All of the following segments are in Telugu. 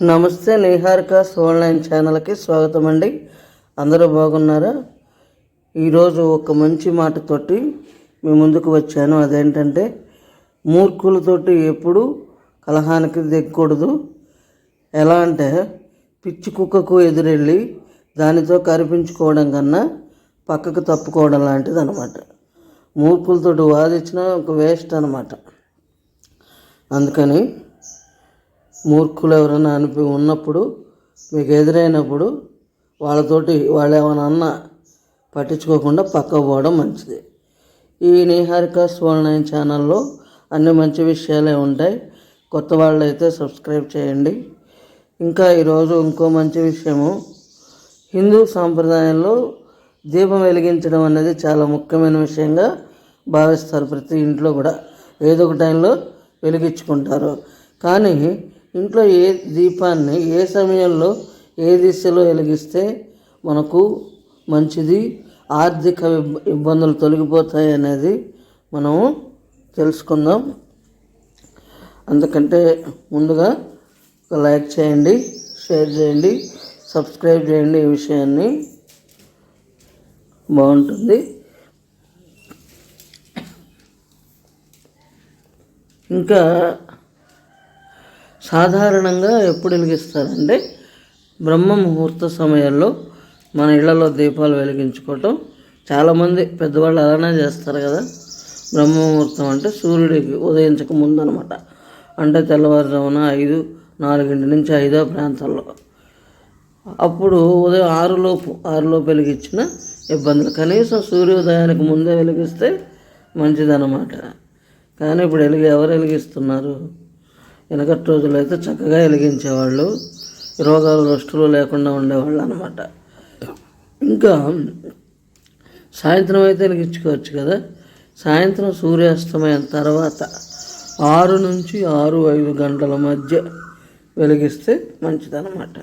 నమస్తే నిహారిక ఆన్లైన్ ఛానల్కి స్వాగతం అండి అందరూ బాగున్నారా? ఈరోజు ఒక మంచి మాటతోటి మీ ముందుకు వచ్చాను. అదేంటంటే మూర్ఖులతోటి ఎప్పుడు కలహానికి దిగకూడదు. ఎలా అంటే పిచ్చి కుక్కకు ఎదురెళ్ళి దానితో కరిపించుకోవడం కన్నా పక్కకు తప్పుకోవడం లాంటిది అనమాట మూర్ఖులతోటి వాదించిన ఒక వేస్ట్ అనమాట అందుకని మూర్ఖులు ఎవరైనా అనిపి ఉన్నప్పుడు మీకు ఎదురైనప్పుడు వాళ్ళతోటి వాళ్ళు ఏమైనా పట్టించుకోకుండా పక్కకు పోవడం మంచిది. ఈ నిహారిక సువర్ణ నైన్ ఛానల్లో అన్ని మంచి విషయాలే ఉంటాయి. కొత్త వాళ్ళు అయితే సబ్స్క్రైబ్ చేయండి. ఇంకా ఈరోజు ఇంకో మంచి విషయము. హిందూ సాంప్రదాయంలో దీపం వెలిగించడం అనేది చాలా ముఖ్యమైన విషయంగా భావిస్తారు ప్రతి ఇంట్లో కూడా. ఏదో ఒక టైంలో వెలిగించుకుంటారు. కానీ ఇంట్లో ఏ దీపాన్ని ఏ సమయంలో ఏ దిశలో వెలిగిస్తే మనకు మంచిది? ఆర్థిక ఇబ్బందులు తొలగిపోతాయి అనేది మనము తెలుసుకుందాం. అందుకంటే ముందుగా ఒక లైక్ చేయండి షేర్ చేయండి సబ్స్క్రైబ్ చేయండి ఈ విషయాన్ని. బాగుంటుంది. ఇంకా సాధారణంగా ఎప్పుడు వెలిగిస్తారంటే బ్రహ్మ ముహూర్త సమయాల్లో మన ఇళ్ళలో దీపాలు వెలిగించుకోవటం. చాలామంది పెద్దవాళ్ళు అలానే చేస్తారు కదా. బ్రహ్మ ముహూర్తం అంటే సూర్యుడికి ఉదయించక ముందు అనమాట అంటే తెల్లవారుజామున ఐదు నాలుగింటి నుంచి ఐదో ప్రాంతాల్లో అప్పుడు ఉదయం ఆరులోపు ఆరులోపు వెలిగించిన ఇబ్బందులు. కనీసం సూర్యోదయానికి ముందే వెలిగిస్తే మంచిదన్నమాట. కానీ ఇప్పుడు వెలిగి ఎవరు వెలిగిస్తున్నారు? వెనకటి రోజుల్లో అయితే చక్కగా వెలిగించేవాళ్ళు. రోగాలు రష్టులు లేకుండా ఉండేవాళ్ళు అనమాట ఇంకా సాయంత్రం అయితే వెలిగించుకోవచ్చు కదా. సాయంత్రం సూర్యాస్తమయం తర్వాత ఆరు నుంచి ఆరు ఐదు గంటల మధ్య వెలిగిస్తే మంచిదన్నమాట.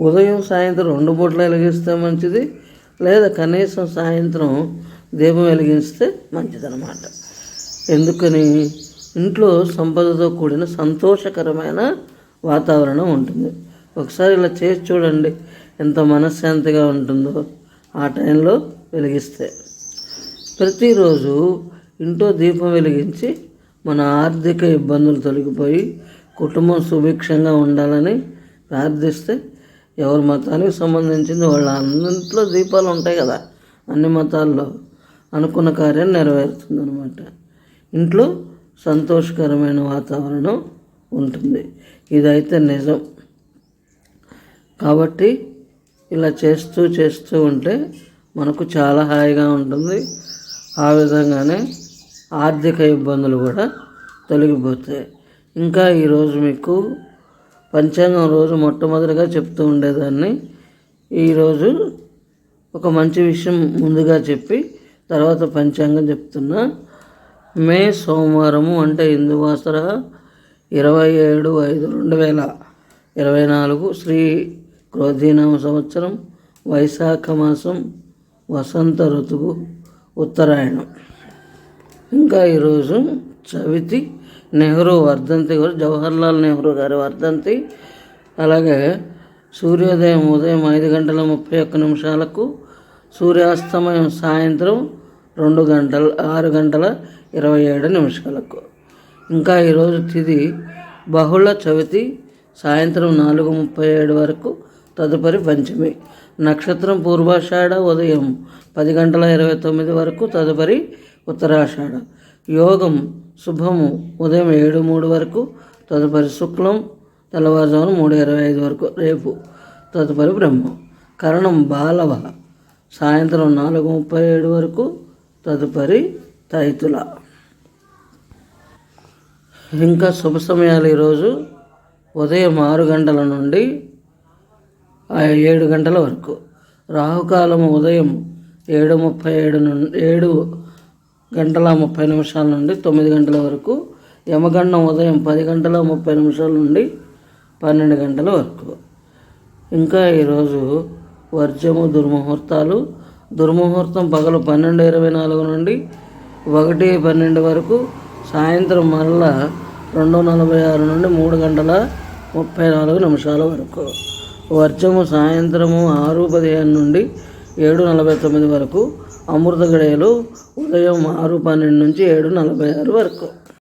ఉదయం సాయంత్రం రెండు పూట్ల వెలిగిస్తే మంచిది. లేదా కనీసం సాయంత్రం దీపం వెలిగిస్తే మంచిదన్నమాట. ఎందుకని? ఇంట్లో సంపదతో కూడిన సంతోషకరమైన వాతావరణం ఉంటుంది. ఒకసారి ఇలా చేసి చూడండి ఎంత మనశ్శాంతిగా ఉంటుందో ఆ టైంలో వెలిగిస్తే. ప్రతిరోజు ఇంట్లో దీపం వెలిగించి మన ఆర్థిక ఇబ్బందులు తొలగిపోయి కుటుంబం సుభిక్షంగా ఉండాలని ప్రార్థిస్తే ఎవరి మతానికి సంబంధించింది వాళ్ళ అన్నింట్లో దీపాలు ఉంటాయి కదా అన్ని మతాల్లో అనుకున్న కార్యం నెరవేరుతుంది అనమాట ఇంట్లో సంతోషకరమైన వాతావరణం ఉంటుంది. ఇదైతే నిజం. కాబట్టి ఇలా చేస్తూ చేస్తూ ఉంటే మనకు చాలా హాయిగా ఉంటుంది. ఆ విధంగానే ఆర్థిక ఇబ్బందులు కూడా తొలగిపోతాయి. ఇంకా ఈరోజు మీకు పంచాంగం రోజు మొట్టమొదటిగా చెప్తూ ఉండేదాన్ని. ఈరోజు ఒక మంచి విషయం ముందుగా చెప్పి తర్వాత పంచాంగం చెప్తున్నా. మే సోమవారము అంటే ఇందువాసర ఇరవై ఏడు ఐదు రెండు వేల ఇరవై నాలుగు శ్రీ క్రోధీనామ సంవత్సరం వైశాఖ మాసం వసంత ఋతువు ఉత్తరాయణం. ఇంకా ఈరోజు చవితి నెహ్రూ వర్ధంతి కూడా జవహర్లాల్ నెహ్రూ గారి వర్ధంతి. అలాగే సూర్యోదయం ఉదయం ఐదు గంటల ముప్పై ఒక్క నిమిషాలకు సూర్యాస్తమయం సాయంత్రం రెండు గంటల ఆరు గంటల ఇరవై ఏడు నిమిషాలకు. ఇంకా ఈరోజు తిది బహుళ చవితి సాయంత్రం నాలుగు ముప్పై ఏడు వరకు తదుపరి పంచమి. నక్షత్రం పూర్వాషాఢ ఉదయం పది గంటల ఇరవై తొమ్మిది వరకు తదుపరి ఉత్తరాషాఢ. యోగం శుభము ఉదయం ఏడు మూడు వరకు తదుపరి శుక్లం తెల్లవారుజామున మూడు ఇరవై ఐదు వరకు రేపు తదుపరి బ్రహ్మం. కరణం బాలవ. సాయంత్రం నాలుగు ముప్పై ఏడు వరకు తదుపరి తైతుల. ఇంకా శుభ సమయాలు ఈరోజు ఉదయం ఆరు గంటల నుండి ఏడు గంటల వరకు. రాహుకాలం ఉదయం ఏడు ముప్పై ఏడు నుండి ఏడు గంటల ముప్పై నిమిషాల నుండి తొమ్మిది గంటల వరకు. యమగండం ఉదయం పది గంటల ముప్పై నిమిషాల నుండి పన్నెండు గంటల వరకు. ఇంకా ఈరోజు వర్జము దుర్ముహూర్తాలు దుర్ముహూర్తం పగలు పన్నెండు ఇరవై నాలుగు నుండి ఒకటి పన్నెండు వరకు సాయంత్రం మళ్ళా రెండు నలభై ఆరు నుండి మూడు గంటల ముప్పై నాలుగు నిమిషాల వరకు. వర్షము సాయంత్రము ఆరు పదిహేను నుండి ఏడు నలభై తొమ్మిది వరకు అమృత గడియలు ఉదయం ఆరు పన్నెండు నుంచి ఏడు నలభై ఆరు వరకు.